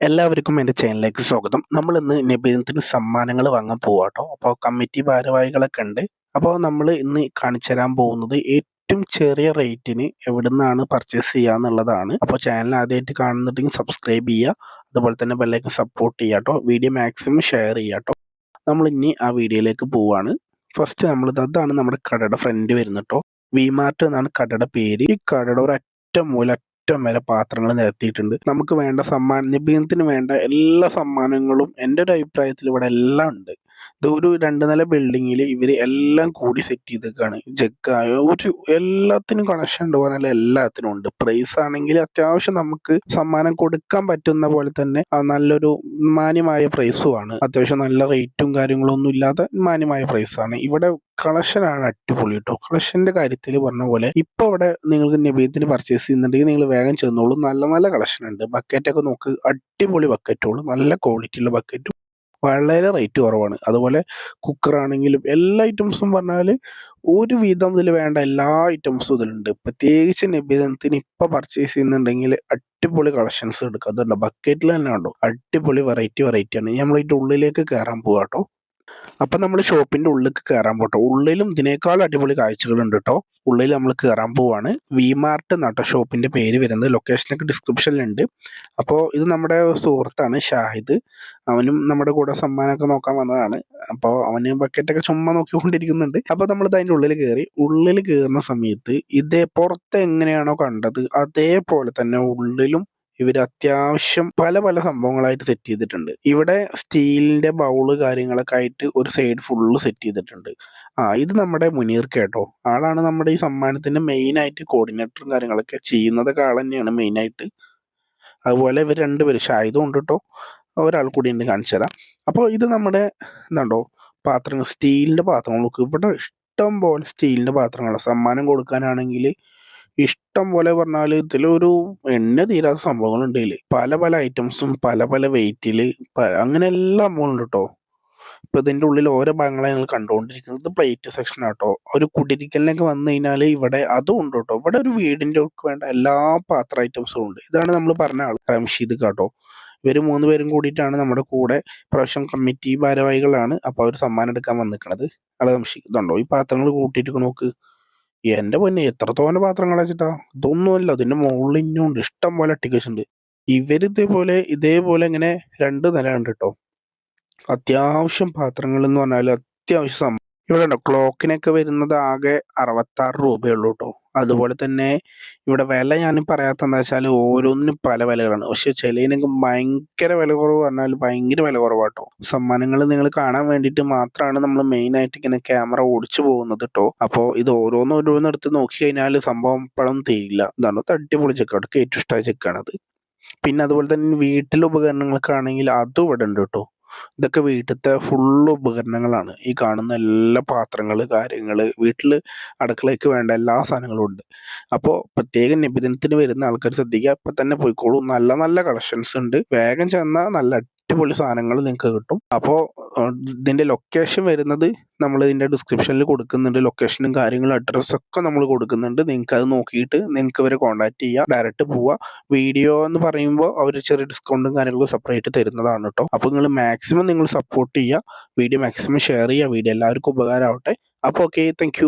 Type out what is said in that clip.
എല്ലാവർക്കും എന്റെ ചാനലിലേക്ക് സ്വാഗതം. നമ്മൾ ഇന്ന് നബിദിനത്തിന് സമ്മാനങ്ങൾ വാങ്ങാൻ പോവാട്ടോ. അപ്പോൾ കമ്മിറ്റി ഭാരവാഹികളൊക്കെ ഉണ്ട്. അപ്പോൾ നമ്മൾ ഇന്ന് കാണിച്ചു തരാൻ പോകുന്നത് ഏറ്റവും ചെറിയ റേറ്റിന് എവിടെ നിന്നാണ് പർച്ചേസ് ചെയ്യുക എന്നുള്ളതാണ്. അപ്പോൾ ചാനൽ ആദ്യമായിട്ട് കാണുന്നുണ്ടെങ്കിൽ സബ്സ്ക്രൈബ് ചെയ്യുക. അതുപോലെ തന്നെ ബെല്ലൈക്കൻ സപ്പോർട്ട് ചെയ്യുക കേട്ടോ. വീഡിയോ മാക്സിമം ഷെയർ ചെയ്യുക കേട്ടോ. നമ്മൾ ഇനി ആ വീഡിയോയിലേക്ക് പോവാണ്. ഫസ്റ്റ് നമ്മൾ അതാണ് നമ്മുടെ കടയുടെ ഫ്രണ്ട് വരുന്നത് കേട്ടോ. വി മാർട്ട് എന്നാണ് കടയുടെ പേര്. ഈ കടയുടെ ഒരു ഒറ്റ മൂല അറ്റം വരെ പാത്രങ്ങൾ നിരത്തിയിട്ടുണ്ട്. നമുക്ക് വേണ്ട സമ്മാന നിബിധനത്തിന് വേണ്ട എല്ലാ സമ്മാനങ്ങളും എന്റെ ഒരു അഭിപ്രായത്തിൽ ഇവിടെ എല്ലാം ഉണ്ട്. ഇത് ഒരു രണ്ട് നില ബിൽഡിങ്ങിൽ ഇവർ എല്ലാം കൂടി സെറ്റ് ചെയ്തേക്കാണ്. ജഗ്ഗായ ഒരു എല്ലാത്തിനും കണക്ഷൻ ഉണ്ട് പറഞ്ഞാൽ എല്ലാത്തിനും ഉണ്ട്. പ്രൈസ് ആണെങ്കിൽ അത്യാവശ്യം നമുക്ക് സമ്മാനം കൊടുക്കാൻ പറ്റുന്ന പോലെ തന്നെ നല്ലൊരു മാന്യമായ പ്രൈസുമാണ് അത്യാവശ്യം നല്ല റേറ്റും കാര്യങ്ങളൊന്നും ഇല്ലാത്ത മാന്യമായ ആണ്. ഇവിടെ കളക്ഷനാണ് അടിപൊളി കേട്ടോ കളക്ഷന്റെ കാര്യത്തിൽ പറഞ്ഞ പോലെ ഇപ്പൊ ഇവിടെ നിങ്ങൾക്ക് നബീത്തിന് പർച്ചേസ് ചെയ്യുന്നുണ്ടെങ്കിൽ നിങ്ങൾ വേഗം ചെന്നോളൂ. നല്ല നല്ല കളക്ഷൻ ഉണ്ട്. ബക്കറ്റൊക്കെ നോക്ക്. അടിപൊളി ബക്കറ്റുള്ളൂ നല്ല ക്വാളിറ്റിയുള്ള ബക്കറ്റും വളരെ റേറ്റ് കുറവാണ്. അതുപോലെ കുക്കറാണെങ്കിലും എല്ലാ ഐറ്റംസും പറഞ്ഞാൽ ഒരു വിധം ഇതിൽ വേണ്ട എല്ലാ ഐറ്റംസും ഇതിലുണ്ട്. പ്രത്യേകിച്ച് നിബിധനത്തിന് ഇപ്പം പർച്ചേസ് ചെയ്യുന്നുണ്ടെങ്കിൽ അടിപൊളി കളക്ഷൻസ് എടുക്കുക അതുണ്ട് ബക്കറ്റിൽ തന്നെ ഉണ്ടോ അടിപൊളി വെറൈറ്റി വെറൈറ്റിയാണ് നമ്മൾ ഇതിന്റെ ഉള്ളിലേക്ക് കയറാൻ പോവാട്ടോ. അപ്പൊ നമ്മൾ ഷോപ്പിന്റെ ഉള്ളിലേക്ക് കയറാൻ പോട്ടോ. ഉള്ളിലും ഇതിനേക്കാൾ അടിപൊളി കാഴ്ചകളുണ്ട് കേട്ടോ ഉള്ളിൽ നമ്മൾ കയറാൻ പോവാണ്. വി മാർട്ട് എന്നാട്ടോ ഷോപ്പിന്റെ പേര് വരുന്നത്. ലൊക്കേഷനൊക്കെ ഡിസ്ക്രിപ്ഷനിലുണ്ട് അപ്പോൾ ഇത് നമ്മുടെ സുഹൃത്താണ് ഷാഹിദ്. അവനും നമ്മുടെ കൂടെ സമ്മാനമൊക്കെ നോക്കാൻ വന്നതാണ്. അപ്പോൾ അവന് ബക്കറ്റൊക്കെ ചുമ്മാ നോക്കിക്കൊണ്ടിരിക്കുന്നുണ്ട്. അപ്പോൾ നമ്മൾ അതിന്റെ ഉള്ളിൽ കയറി ഉള്ളിൽ കയറുന്ന സമയത്ത് ഇതേ പുറത്ത് എങ്ങനെയാണോ കണ്ടത് അതേപോലെ തന്നെ ഉള്ളിലും ഇവർ അത്യാവശ്യം പല പല സംഭവങ്ങളായിട്ട് സെറ്റ് ചെയ്തിട്ടുണ്ട്. ഇവിടെ സ്റ്റീലിന്റെ ബൗൾ കാര്യങ്ങളൊക്കെ ആയിട്ട് ഒരു സൈഡ് ഫുള്ള് സെറ്റ് ചെയ്തിട്ടുണ്ട്. ആ ഇത് നമ്മുടെ മുനീർ കേട്ടോ. ആളാണ് നമ്മുടെ ഈ സമ്മാനത്തിന്റെ മെയിനായിട്ട് കോർഡിനേറ്ററും കാര്യങ്ങളൊക്കെ ചെയ്യുന്നതൊക്കെ ആൾ തന്നെയാണ് മെയിനായിട്ട് അതുപോലെ ഇവർ രണ്ടുപേരും ഷായുധം ഉണ്ട് കേട്ടോ. ഒരാൾ കൂടി ഉണ്ട് കാണിച്ചു തരാം. അപ്പോൾ ഇത് നമ്മുടെ എന്താണ്ടോ പാത്രങ്ങൾ സ്റ്റീലിന്റെ പാത്രങ്ങൾ. ഇവിടെ ഇഷ്ടം പോലെ സ്റ്റീലിന്റെ പാത്രങ്ങളാണ് സമ്മാനം കൊടുക്കാനാണെങ്കിൽ ഇഷ്ടം പോലെ പറഞ്ഞാൽ ഇതിലൊരു എണ്ണ തീരാത്ത സംഭവങ്ങളുണ്ട് ഇതിൽ പല പല ഐറ്റംസും പല പല വെയിറ്റിൽ അങ്ങനെ എല്ലാം ഉണ്ട് കേട്ടോ ഇപ്പൊ ഇതിന്റെ ഉള്ളിൽ ഓരോ ഭാഗങ്ങളെ ഞങ്ങൾ കണ്ടുകൊണ്ടിരിക്കുന്നത്. പ്ലേറ്റ് സെക്ഷൻ ആട്ടോ ഒരു കുടിരിക്കലിനൊക്കെ വന്നു കഴിഞ്ഞാൽ ഇവിടെ അതും ഉണ്ട് കേട്ടോ ഇവിടെ ഒരു വീടിന്റെ വേണ്ട എല്ലാ പാത്ര ഐറ്റംസും ഉണ്ട്. ഇതാണ് നമ്മൾ പറഞ്ഞ ആൾ റംഷീദ് കേട്ടോ ഇവർ മൂന്ന് പേരും കൂടിയിട്ടാണ് നമ്മുടെ കൂടെ പ്രാവശ്യം കമ്മിറ്റി ഭാരവാഹികളാണ്. അപ്പോൾ അവർ സമ്മാനം എടുക്കാൻ വന്നിരിക്കണത് ആളെ റംഷീദ് ഇതുണ്ടോ? ഈ പാത്രങ്ങൾ കൂട്ടിയിട്ട് നോക്ക്. എന്റെ പൊന്നെ എത്രത്തോനെ പാത്രങ്ങൾ വെച്ചിട്ടാ? ഇതൊന്നുമല്ല അതിന്റെ മുകളിൽ ഇനിയുണ്ട് ഇഷ്ടം പോലെ ഉണ്ട് ഇവർ ഇതേപോലെ ഇതേപോലെ ഇങ്ങനെ രണ്ട് നില ഉണ്ട് കേട്ടോ അത്യാവശ്യം പാത്രങ്ങൾ എന്ന് പറഞ്ഞാൽ അത്യാവശ്യം ഇവിടെ ഉണ്ടോ ക്ലോക്കിനൊക്കെ വരുന്നത് ആകെ അറുപത്താറ് രൂപയുള്ളൂ കേട്ടോ അതുപോലെ തന്നെ ഇവിടെ വില ഞാൻ പറയാത്ത എന്താ വെച്ചാൽ ഓരോന്നിനും പല വിലകളാണ്. പക്ഷെ ചിലതിനൊക്കെ ഭയങ്കര വില കുറവ് പറഞ്ഞാൽ ഭയങ്കര വില കുറവാട്ടോ. സമ്മാനങ്ങൾ നിങ്ങൾ കാണാൻ വേണ്ടിയിട്ട് മാത്രമാണ് നമ്മൾ മെയിൻ ആയിട്ട് ഇങ്ങനെ ക്യാമറ ഓടിച്ചു പോകുന്നത് കേട്ടോ അപ്പോൾ ഇത് ഓരോന്ന് ഓരോന്ന് എടുത്ത് നോക്കി കഴിഞ്ഞാൽ സംഭവം പഴം തീരില്ല. ഇതാണ് തട്ടിപ്പൊളി ചെക്ക് അവർക്ക് ഏറ്റവും ഇഷ്ടമായ ചെക്കാണത് പിന്നെ അതുപോലെ തന്നെ വീട്ടിലെ ഉപകരണങ്ങൾക്കാണെങ്കിൽ അതും ഇവിടെ ഉണ്ട് കേട്ടോ ഇതൊക്കെ വീട്ടിലത്തെ ഫുള്ള് ഉപകരണങ്ങളാണ്. ഈ കാണുന്ന എല്ലാ പാത്രങ്ങൾ കാര്യങ്ങൾ വീട്ടിൽ അടുക്കളയ്ക്ക് വേണ്ട എല്ലാ സാധനങ്ങളും ഉണ്ട്. അപ്പോൾ പ്രത്യേകം നിബിധനത്തിന് വരുന്ന ആൾക്കാർ ശ്രദ്ധിക്കുക. ഇപ്പം തന്നെ പോയിക്കോളൂ. നല്ല നല്ല കളക്ഷൻസ് ഉണ്ട്. വേഗം ചെന്നാൽ നല്ല അടിപൊളി സാധനങ്ങൾ നിങ്ങൾക്ക് കിട്ടും. അപ്പോൾ ഇതിന്റെ ലൊക്കേഷൻ വരുന്നത് നമ്മൾ ഇതിന്റെ ഡിസ്ക്രിപ്ഷനിൽ കൊടുക്കുന്നുണ്ട്. ലൊക്കേഷനും കാര്യങ്ങളും അഡ്രസ്സൊക്കെ നമ്മൾ കൊടുക്കുന്നുണ്ട്. നിങ്ങൾക്ക് അത് നോക്കിയിട്ട് നിങ്ങൾക്ക് ഇവരെ കോൺടാക്ട് ചെയ്യുക ഡയറക്റ്റ് പോവുക വീഡിയോ എന്ന് പറയുമ്പോൾ അവർ ചെറിയ ഡിസ്കൗണ്ടും കാര്യങ്ങളും സെപ്പറേറ്റ് തരുന്നതാണ് കേട്ടോ അപ്പോൾ നിങ്ങൾ മാക്സിമം നിങ്ങൾ സപ്പോർട്ട് ചെയ്യുക വീഡിയോ മാക്സിമം ഷെയർ ചെയ്യുക വീഡിയോ എല്ലാവർക്കും ഉപകാരമാവട്ടെ. അപ്പോൾ ഓക്കെ താങ്ക്